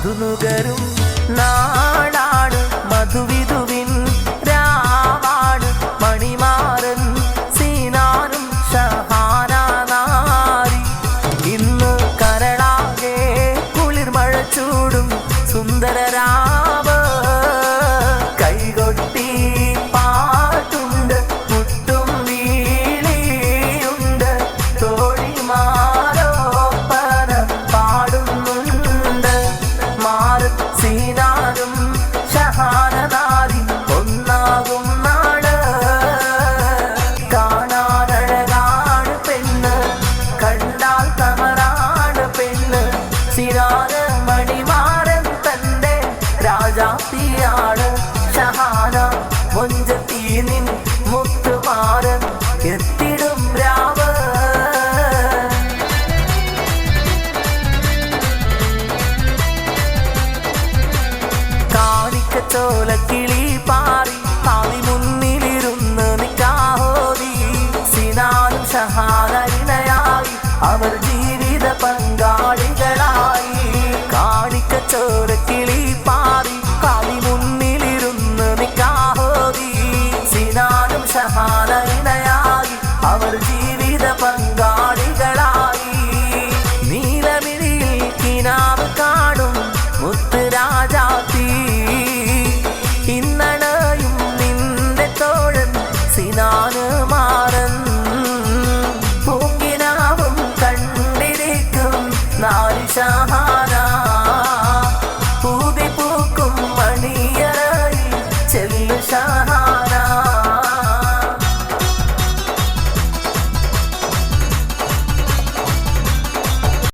മധുനുകരും നാടാണ് മധുവിധുവിൻ രാവാണ് മണിമാറൻ സീനാനും ഷഹാനാരി ഇന്ന് കരളാകെ കുളിർമഴ ചൂടും സുന്ദരരാവ്. കൈകൊട്ടി പാട്ടുണ്ട് മുട്ടും വീളിയുണ്ട് തോഴിമാരോപ്പന സിരാന മണിമാരൻ തന്റെ രാജാത്തിയാണ് ഷഹാന മൊഞ്ചത്തി നിൻ മുത്തുമാരൻ എത്തിടും രാവ് കാണിക്കച്ചോല കിളി പാറി കാവി മുന്നിലിരുന്ന് നിക്കാഹോതി സിനാനും ഷഹാനയിണയായി അവർ ജീവിത പങ്കാളികളായി കിനാവ് കാണും മുത്ത് രാജാത്തി ഇന്നണയും നിന്റെ തോഴൻ സിനാന് മാറൻ. പൂങ്കിനാവും കണ്ടിരിക്കും നാല് ഷഹാന